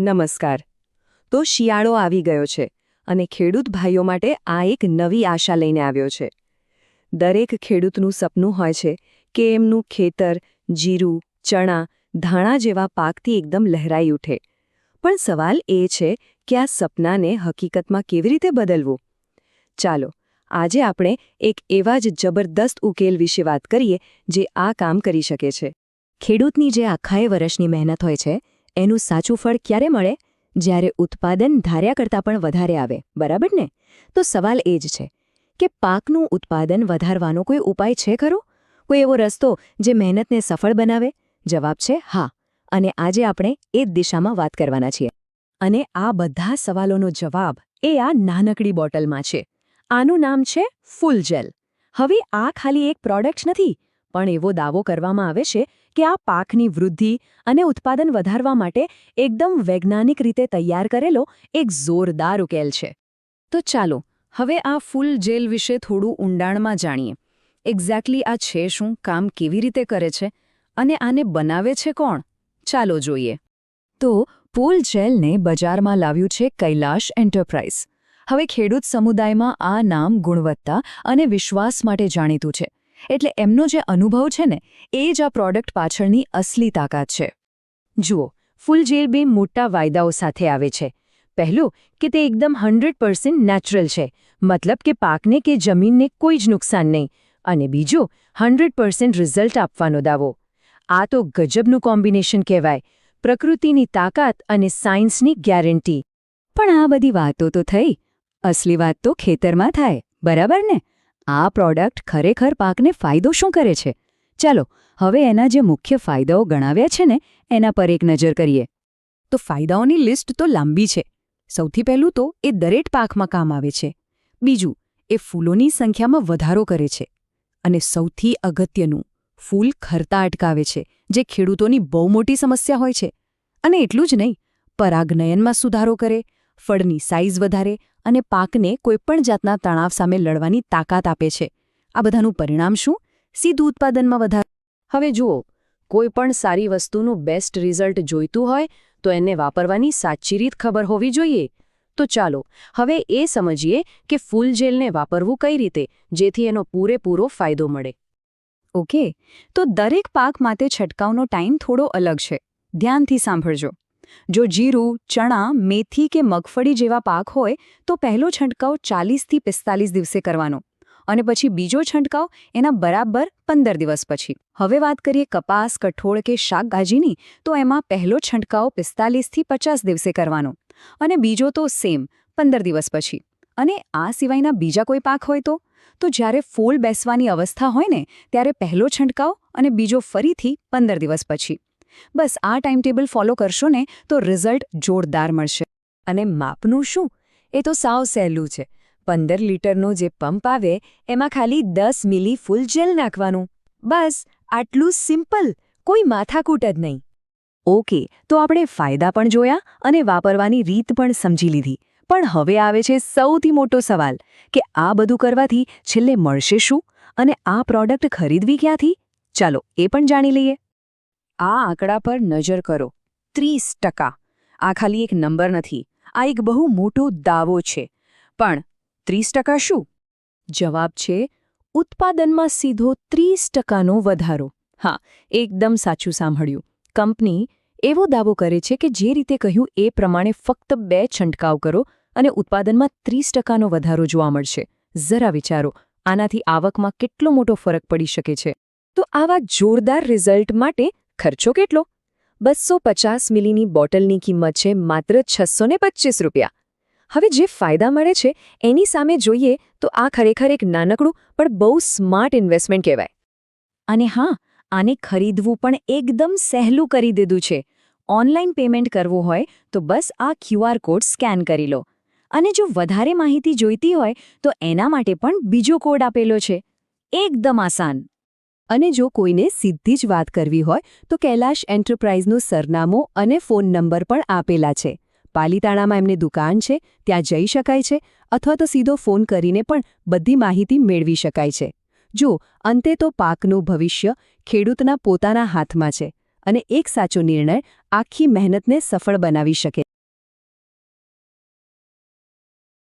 નમસ્કાર. તો શિયાળો આવી ગયો છે અને ખેડૂત ભાઈઓ માટે આ એક નવી આશા લઈને આવ્યો છે. દરેક ખેડૂતનું સપનું હોય છે કે એમનું ખેતર, જીરું, ચણા, ધાણા જેવા પાકથી એકદમ લહેરાઈ ઉઠે. પણ સવાલ એ છે કે આ સપનાને હકીકતમાં કેવી રીતે બદલવું? ચાલો, આજે આપણે એક એવા જ જબરદસ્ત ઉકેલ વિશે વાત કરીએ જે આ કામ કરી શકે છે. ખેડૂતની જે આખાએ વર્ષની મહેનત હોય છે એનું સાચું ફળ ક્યારે મળે? જ્યારે ઉત્પાદન ધાર્યા કરતાં પણ વધારે આવે, બરાબર ને? તો સવાલ એ જ છે કે પાકનું ઉત્પાદન વધારવાનો કોઈ ઉપાય છે ખરો? કોઈ એવો રસ્તો જે મહેનતને સફળ બનાવે? જવાબ છે હા, અને આજે આપણે એ જ દિશામાં વાત કરવાના છીએ. અને આ બધા સવાલોનો જવાબ એ આ નાનકડી બોટલમાં છે. આનું નામ છે ફૂલ જેલ. હવે આ ખાલી એક પ્રોડક્ટ નથી, પણ એવો દાવો કરવામાં આવે છે કે આ પાકની વૃદ્ધિ અને ઉત્પાદન વધારવા માટે એકદમ વૈજ્ઞાનિક રીતે તૈયાર કરેલો એક જોરદાર ઉકેલ છે. તો ચાલો, હવે આ ફૂલ જેલ વિશે થોડું ઊંડાણમાં જાણીએ. એક્ઝેક્ટલી આ છે શું, કામ કેવી રીતે કરે છે, અને આને બનાવે છે કોણ? ચાલો જોઈએ. તો પૂલ જેલને બજારમાં લાવ્યું છે કૈલાશ એન્ટરપ્રાઇઝ. હવે ખેડૂત સમુદાયમાં આ નામ ગુણવત્તા અને વિશ્વાસ માટે જાણીતું છે. એટલે એમનો જે અનુભવ છે ને, એ જ આ પ્રોડક્ટ પાછળની અસલી તાકાત છે. જુઓ, ફૂલ જેલ બે મોટા વાયદાઓ સાથે આવે છે. પહેલું, કે તે એકદમ હન્ડ્રેડ પર્સન્ટ નેચરલ છે, મતલબ કે પાકને કે જમીનને કોઈ જ નુકસાન નહીં. અને બીજું હન્ડ્રેડ પર્સન્ટ રિઝલ્ટ આપવાનો દાવો. આ તો ગજબનું કોમ્બિનેશન કહેવાય, પ્રકૃતિની તાકાત અને સાયન્સની ગેરંટી પણ આ બધી વાતો તો થઈ. અસલી વાત તો ખેતરમાં થાય, બરાબર ને? આ પ્રોડક્ટ ખરેખર પાકને ફાયદો શું કરે છે? ચાલો, હવે એના જે મુખ્ય ફાયદાઓ ગણાવ્યા છે ને, એના પર એક નજર કરીએ. તો ફાયદાઓની લિસ્ટ તો લાંબી છે. સૌથી પહેલું તો એ દરેક પાકમાં કામ આવે છે. બીજું, એ ફૂલોની સંખ્યામાં વધારો કરે છે. અને સૌથી અગત્યનું, ફૂલ ખરતા અટકાવે છે, જે ખેડૂતોની બહુ મોટી સમસ્યા હોય છે. અને એટલું જ નહીં, પરાગનયનમાં સુધારો કરે ફળની સાઇઝ વધારે અને પાકને કોઈપણ જાતના તણાવ સામે લડવાની તાકાત આપે છે. આ બધાનું પરિણામ શું? સીધું ઉત્પાદનમાં વધારો. હવે જુઓ, કોઈપણ સારી વસ્તુનું બેસ્ટ રિઝલ્ટ જોઈતું હોય તો એને વાપરવાની સાચી રીત ખબર હોવી જોઈએ. તો ચાલો, હવે એ સમજીએ કે ફૂલ જેલને વાપરવું કઈ રીતે, જેથી એનો પૂરેપૂરો ફાયદો મળે. ઓકે, તો દરેક પાક માટે છંટકાવનો ટાઈમ થોડો અલગ છે. ધ્યાનથી સાંભળજો. જો જીરું, ચણા, મેથી કે મગફળી જેવા પાક હોય, તો પહેલો છંટકાવ ચાલીસથી પિસ્તાલીસ દિવસે કરવાનો. અને પછી બીજો છંટકાવ એના બરાબર પંદર દિવસ પછી. હવે વાત કરીએ કપાસ, કઠોળ કે શાકભાજીની, તો એમાં પહેલો છંટકાવ પિસ્તાલીસથી પચાસ દિવસે કરવાનો. અને બીજો તો સેમ પંદર દિવસ પછી. અને આ સિવાયના બીજા કોઈ પાક હોય તો? તો જ્યારે ફૂલ બેસવાની અવસ્થા હોય ને, ત્યારે પહેલો છંટકાવ અને બીજો ફરીથી પંદર દિવસ પછી. બસ આ ટાઈમટેબલ ફોલો કરશો ને તો રિઝલ્ટ જોરદાર મળશે. અને માપનું શું? એ તો સાવ સહેલું છે. પંદર લીટરનો જે પંપ આવે, એમાં ખાલી દસ મિલી ફૂલ જેલ નાખવાનું. બસ, આટલું સિમ્પલ, કોઈ માથાકૂટ જ નહીં. ઓકે, તો આપણે ફાયદા પણ જોયા અને વાપરવાની રીત પણ સમજી લીધી. પણ હવે આવે છે સૌથી મોટો સવાલ, કે આ બધું કરવાથી છેલ્લે મળશે શું? અને આ પ્રોડક્ટ ખરીદવી ક્યાંથી? ચાલો, એ પણ જાણી લઈએ. આ આંકડા પર નજર કરો. ત્રીસ ટકા. આ ખાલી એક નંબર નથી. આ એક બહુ મોટો દાવો છે. પણ ત્રીસ ટકા શું? જવાબ છે, ઉત્પાદનમાં સીધો ત્રીસ ટકાનો વધારો. હા, એકદમ સાચું સાંભળ્યું. કંપની એવો દાવો કરે છે કે જે રીતે કહ્યું એ પ્રમાણે ફક્ત બે છંટકાવ કરો અને ઉત્પાદનમાં ત્રીસ ટકાનો વધારો જોવા મળશે. જરા વિચારો, આનાથી આવકમાં કેટલો મોટો ફરક પડી શકે છે? તો આવા જોરદાર રિઝલ્ટ માટે ખર્ચો કેટલો? બસો પચાસ મિલીની બોટલની કિંમત છે માત્ર છસો રૂપિયા. હવે જે ફાયદા મળે છે, એની સામે જોઈએ તો આ ખરેખર એક નાનકડું પણ બહુ સ્માર્ટ ઇન્વેસ્ટમેન્ટ કહેવાય. અને હા, આને ખરીદવું પણ એકદમ સહેલું કરી દીધું છે. ઓનલાઈન પેમેન્ટ કરવું હોય તો બસ આ ક્યુઆર કોડ સ્કેન કરી લો. અને જો વધારે માહિતી જોઈતી હોય તો એના માટે પણ બીજો કોડ આપેલો છે. એકદમ આસાન. અને જો કોઈને સીધી જ વાત કરવી હોય, તો કૈલાશ એન્ટરપ્રાઇઝનું સરનામું અને ફોન નંબર પણ આપેલા છે. પાલીતાણામાં એમની દુકાન છે, ત્યાં જઈ શકાય છે, અથવા તો સીધો ફોન કરીને પણ બધી માહિતી મેળવી શકાય છે. જો, અંતે તો પાકનું ભવિષ્ય ખેડૂતના પોતાના હાથમાં છે, અને એક સાચો નિર્ણય આખી મહેનતને સફળ બનાવી શકે.